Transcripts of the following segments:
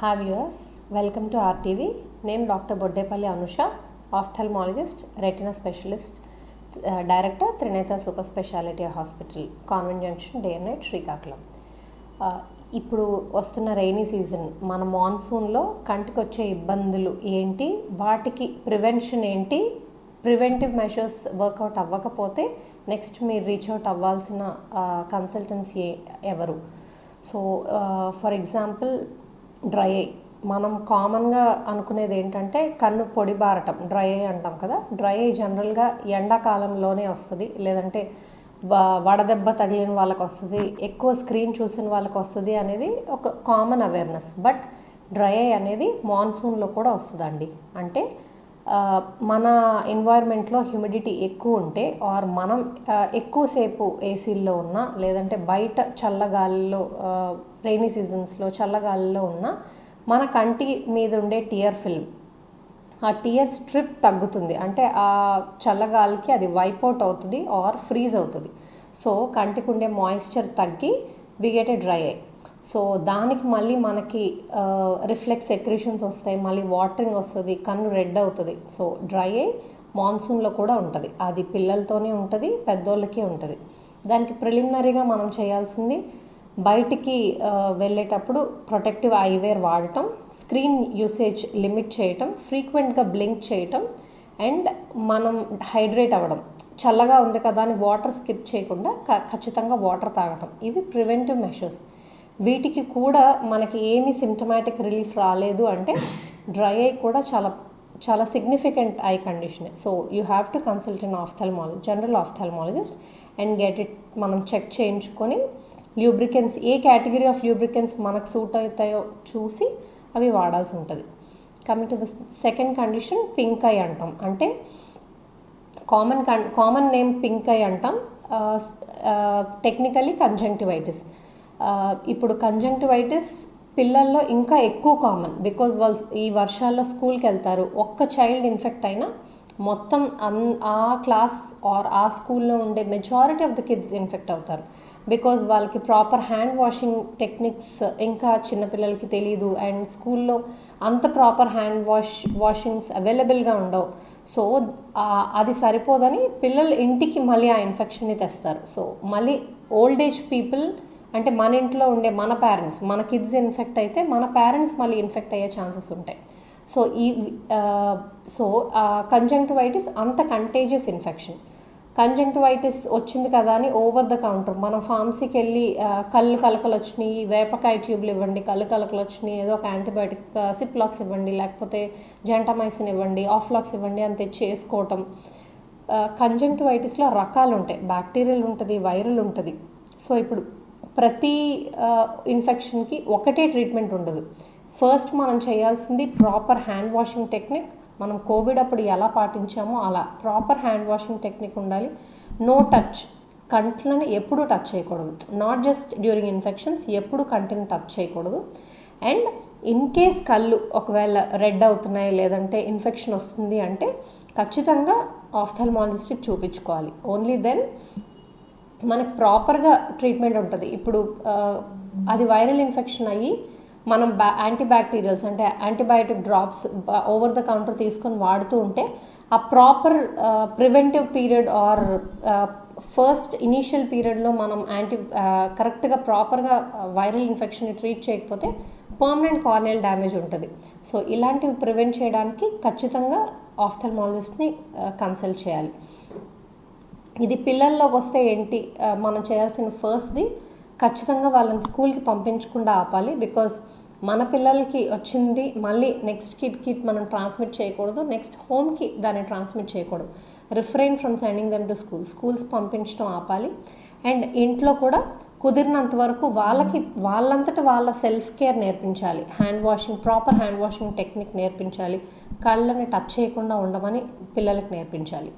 Have యూస్ welcome to RTV నేను doctor Boddepalli Anusha ophthalmologist retina specialist director Trineta super speciality hospital convent junction day and night Srikakulam. ఇప్పుడు వస్తున్న rainy season మన మాన్సూన్లో కంటికి వచ్చే ఇబ్బందులు ఏంటి? వాటికి ప్రివెన్షన్ ఏంటి? ప్రివెంటివ్ మెషర్స్ వర్కౌట్ అవ్వకపోతే నెక్స్ట్ మీరు రీచ్ అవుట్ అవ్వాల్సిన కన్సల్టెన్సీ ఎవరు? So for example dry. Eye మనం కామన్గా అనుకునేది ఏంటంటే కన్ను పొడి బారటం డ్రై ఐ అంటాం కదా. డ్రై ఐ జనరల్గా ఎండాకాలంలోనే వస్తుంది. లేదంటే వ- వడదెబ్బ తగిలిన వాళ్ళకి వస్తుంది. ఎక్కువ స్క్రీన్ చూసిన వాళ్ళకి వస్తుంది అనేది ఒక common awareness. But dry eye అనేది మాన్సూన్లో కూడా వస్తుందండి. అంటే మన ఎన్వైర్న్మెంట్లో హ్యూమిడిటీ ఎక్కువ ఉంటే ఆర్ మనం ఎక్కువసేపు ఏసీల్లో ఉన్నా లేదంటే బయట చల్లగాలిలో రైనీ సీజన్స్లో చల్లగాలిలో ఉన్నా మన కంటి మీద ఉండే టియర్ ఫిల్మ్ ఆ టియర్ స్ట్రిప్ తగ్గుతుంది. అంటే ఆ చల్లగాలికి అది వైప్ అవుట్ అవుతుంది ఆర్ ఫ్రీజ్ అవుతుంది. సో కంటికి ఉండే మాయిశ్చర్ తగ్గి we get a dry eye so దానికి మళ్ళీ మనకి రిఫ్లెక్స్ ఎక్రిషన్స్ వస్తాయి మళ్ళీ వాటరింగ్ వస్తుంది కన్ను రెడ్ అవుతుంది. సో డ్రై అయ్యి మాన్సూన్లో కూడా ఉంటుంది. అది పిల్లలతోనే ఉంటుంది పెద్దోళ్ళకి ఉంటుంది. దానికి ప్రిలిమినరీగా మనం చేయాల్సింది బయటికి వెళ్ళేటప్పుడు ప్రొటెక్టివ్ ఐవేర్ వాడటం స్క్రీన్ యూసేజ్ లిమిట్ చేయటం ఫ్రీక్వెంట్గా బ్లింక్ చేయటం అండ్ మనం హైడ్రేట్ అవ్వడం. చల్లగా ఉంది కదా అని వాటర్ స్కిప్ చేయకుండా క- ఖచ్చితంగా వాటర్ తాగటం. ఇవి ప్రివెంటివ్ మెషర్స్ వీటికి కూడా మనకి ఏమి సిమ్టమాటిక్ రిలీఫ్ రాలేదు అంటే డ్రై ఐ కూడా చాలా చాలా significant eye condition so you have to consult in ophthalmology general ophthalmologist and get it మనం చెక్ చేయించుకొని ల్యూబ్రికెన్స్ ఏ కేటగిరీ ఆఫ్ ల్యూబ్రికెన్స్ మనకు సూట్ అవుతాయో చూసి అవి వాడాల్సి ఉంటుంది. Coming to the second condition pink eye అంటాం. అంటే common common name pink eye అంటాం. Uh, uh, టెక్నికలీ కంజంక్టివైటిస్ ఇప్పుడు కంజంక్టివైటిస్ పిల్లల్లో ఇంకా ఎక్కువ కామన్ బికాజ్ వాళ్ళు ఈ వర్షాల్లో స్కూల్కి వెళ్తారు ఒక్క చైల్డ్ ఇన్ఫెక్ట్ అయినా మొత్తం అన్ ఆ క్లాస్ ఆర్ ఆ స్కూల్లో ఉండే majority of the kids infect అవుతారు. బికాజ్ వాళ్ళకి ప్రాపర్ హ్యాండ్ వాషింగ్ టెక్నిక్స్ ఇంకా చిన్నపిల్లలకి తెలియదు అండ్ స్కూల్లో అంత ప్రాపర్ హ్యాండ్ వాష్ వాషింగ్స్ అవైలబుల్గా ఉండవు. సో అది సరిపోదని పిల్లలు ఇంటికి మళ్ళీ ఆ ఇన్ఫెక్షన్ని తెస్తారు. సో మళ్ళీ ఓల్డ్ ఏజ్ పీపుల్ అంటే మన ఇంట్లో ఉండే మన పేరెంట్స్ మన కిడ్స్ ఇన్ఫెక్ట్ అయితే మన పేరెంట్స్ మళ్ళీ ఇన్ఫెక్ట్ అయ్యే ఛాన్సెస్ ఉంటాయి. సో ఈ సో కంజంక్టివైటిస్ అంత కంటేజియస్ ఇన్ఫెక్షన్ కంజంక్టివైటిస్ వచ్చింది కదా అని ఓవర్ ద కౌంటర్ మనం ఫార్మసీకి వెళ్ళి కళ్ళు కలకలు వచ్చినాయి వేపకాయ ట్యూబ్లు ఇవ్వండి కళ్ళు కలకలు వచ్చినాయి ఏదో ఒక యాంటీబయాటిక్ సిప్లాక్స్ ఇవ్వండి లేకపోతే జెంటమైసిన్ ఇవ్వండి ఆఫ్లాక్స్ ఇవ్వండి అని తెచ్చి వేసుకోవటం. కంజంక్టివైటిస్లో రకాలు ఉంటాయి. బ్యాక్టీరియల్ ఉంటుంది వైరల్ ఉంటుంది. సో ఇప్పుడు ప్రతి ఇన్ఫెక్షన్కి ఒకటే ట్రీట్మెంట్ ఉండదు. ఫస్ట్ మనం చేయాల్సింది ప్రాపర్ హ్యాండ్ వాషింగ్ టెక్నిక్ మనం కోవిడ్ అప్పుడు ఎలా పాటించామో అలా. ప్రాపర్ హ్యాండ్ వాషింగ్ టెక్నిక్ ఉండాలి. నో టచ్ కంట్లను ఎప్పుడు టచ్ చేయకూడదు. నాట్ జస్ట్ డ్యూరింగ్ ఇన్ఫెక్షన్స్ ఎప్పుడు కంటిని టచ్ చేయకూడదు. అండ్ ఇన్ కేస్ కళ్ళు ఒకవేళ రెడ్ అవుతున్నాయి లేదంటే ఇన్ఫెక్షన్ వస్తుంది అంటే ఖచ్చితంగా ఆఫ్థల్మాలజిస్ట్కి చూపించుకోవాలి. ఓన్లీ దెన్ మనకు ప్రాపర్గా ట్రీట్మెంట్ ఉంటుంది. ఇప్పుడు అది వైరల్ ఇన్ఫెక్షన్ అయ్యి మనం బ్యా యాంటీబ్యాక్టీరియల్స్ అంటే antibiotic drops over the counter తీసుకొని వాడుతూ ఉంటే ఆ proper preventive period or first initial పీరియడ్లో మనం యాంటీ కరెక్ట్గా ప్రాపర్గా వైరల్ ఇన్ఫెక్షన్ని ట్రీట్ చేయకపోతే పర్మనెంట్ కార్నియల్ డ్యామేజ్ ఉంటుంది. సో ఇలాంటివి ప్రివెంట్ చేయడానికి ఖచ్చితంగా ఆఫ్థల్మాలజిస్ట్ని కన్సల్ట్ చేయాలి. ఇది పిల్లల్లోకి వస్తే ఏంటి? మనం చేయాల్సిన ఫస్ట్ది ఖచ్చితంగా వాళ్ళని స్కూల్కి పంపించకుండా ఆపాలి బికాజ్ మన పిల్లలకి వచ్చింది మళ్ళీ నెక్స్ట్ కిడ్కి మనం ట్రాన్స్మిట్ చేయకూడదు నెక్స్ట్ హోమ్కి దాన్ని ట్రాన్స్మిట్ చేయకూడదు. Refrain from sending them to school schools పంపించడం ఆపాలి. అండ్ ఇంట్లో కూడా కుదిరినంత వరకు వాళ్ళకి వాళ్ళంతట వాళ్ళ సెల్ఫ్ కేర్ నేర్పించాలి. Hand washing proper hand washing technique నేర్పించాలి. కళ్ళని టచ్ చేయకుండా ఉండమని పిల్లలకు నేర్పించాలి.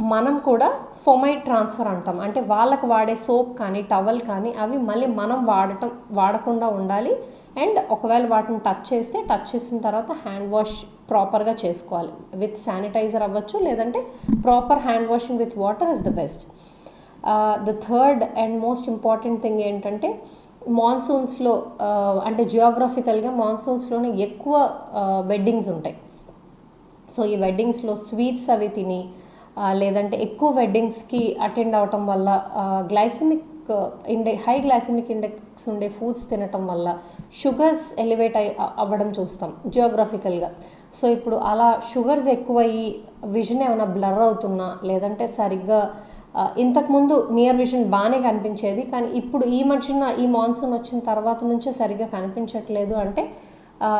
మనం కూడా ఫొమైట్ ట్రాన్స్ఫర్ అంటాం. అంటే వాళ్ళకు వాడే సోప్ కానీ టవల్ కానీ అవి మళ్ళీ మనం వాడటం వాడకుండా ఉండాలి. అండ్ ఒకవేళ వాటిని టచ్ చేస్తే టచ్ చేసిన తర్వాత హ్యాండ్ వాష్ ప్రాపర్గా చేసుకోవాలి. విత్ శానిటైజర్ అవ్వచ్చు లేదంటే proper hand washing with water is the best. The third and most important thing ఏంటంటే మాన్సూన్స్లో అంటే జియోగ్రఫికల్గా మాన్సూన్స్లోనే ఎక్కువ వెడ్డింగ్స్ ఉంటాయి. సో ఈ వెడ్డింగ్స్లో స్వీట్స్ అవి తిని లేదంటే ఎక్కువ వెడ్డింగ్స్కి అటెండ్ అవటం వల్ల గ్లైసమిక్ ఇండె హై గ్లైసమిక్ ఇండెక్స్ ఉండే ఫుడ్స్ తినటం వల్ల షుగర్స్ ఎలివేట్ అయి అవ్వడం చూస్తాం జియోగ్రఫికల్గా సో ఇప్పుడు అలా షుగర్స్ ఎక్కువయ్యి విజన్ ఏమైనా బ్లర్ అవుతున్నా లేదంటే సరిగ్గా ఇంతకుముందు నియర్ విజన్ బాగానే కనిపించేది కానీ ఇప్పుడు ఈ మధ్యన ఈ మాన్సూన్ వచ్చిన తర్వాత నుంచే సరిగ్గా కనిపించట్లేదు అంటే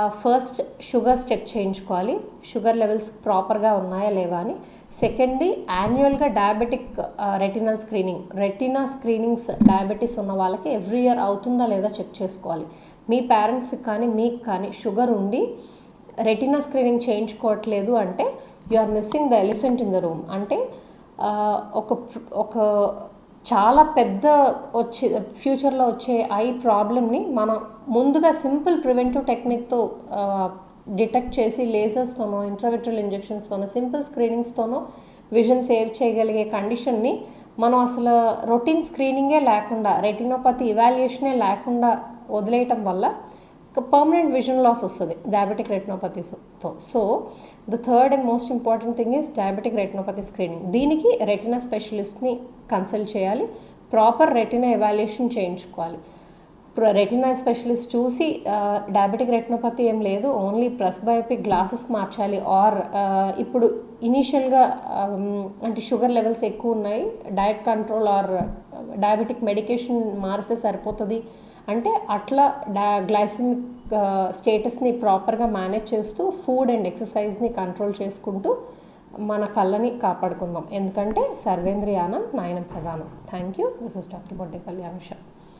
ఫస్ట్ షుగర్స్ చెక్ చేయించుకోవాలి. షుగర్ లెవెల్స్ ప్రాపర్గా ఉన్నాయా లేవా అని సెకండ్ది యాన్యువల్గా diabetic retinal screening. Retina screenings diabetes ఉన్న వాళ్ళకి ఎవ్రీ ఇయర్ అవుతుందా లేదా చెక్ చేసుకోవాలి. మీ పేరెంట్స్కి కానీ మీకు కానీ షుగర్ ఉండి రెటినా స్క్రీనింగ్ చేయించుకోవట్లేదు అంటే you are missing the elephant in the room. అంటే ఒక ఒక చాలా పెద్ద వచ్చే ఫ్యూచర్లో వచ్చే ఐ ప్రాబ్లమ్ని మనం ముందుగా సింపుల్ ప్రివెంటివ్ టెక్నిక్తో డిటెక్ట్ చేసి లేజర్స్తోనో ఇంట్రావిట్రల్ ఇంజెక్షన్స్తోనో సింపుల్ స్క్రీనింగ్స్తోనో విజన్ సేవ్ చేయగలిగే కండిషన్ని మనం అసలు రొటీన్ స్క్రీనింగే లేకుండా రెటినోపతి ఇవాల్యుయేషనే లేకుండా వదిలేయటం వల్ల పర్మనెంట్ విజన్ లాస్ వస్తుంది diabetic రెటినోపతితో so the third and most important thing is diabetic retinopathy screening దీనికి రెటినా స్పెషలిస్ట్ని కన్సల్ట్ చేయాలి ప్రాపర్ రెటినా ఎవాల్యుయేషన్ చేయించుకోవాలి. రెటినా స్పెషలిస్ట్ చూసి డయాబెటిక్ రెటినోపతి ఏం లేదు ఓన్లీ ప్రెస్ బయోపిక్ గ్లాసెస్ మార్చాలి ఆర్ ఇప్పుడు ఇనీషియల్గా అంటే షుగర్ లెవెల్స్ ఎక్కువ ఉన్నాయి diet control or diabetic medication మారిస్తే సరిపోతుంది. అంటే అట్లా డా గ్లైసిమిక్ స్టేటస్ని ప్రాపర్గా మేనేజ్ చేస్తూ ఫుడ్ అండ్ ఎక్సర్సైజ్ని కంట్రోల్ చేసుకుంటూ మన కళ్ళని కాపాడుకుందాం. ఎందుకంటే సర్వేంద్రియానం నాయనం ప్రధానం. Thank you this is doctor Bodde Kalyan Shah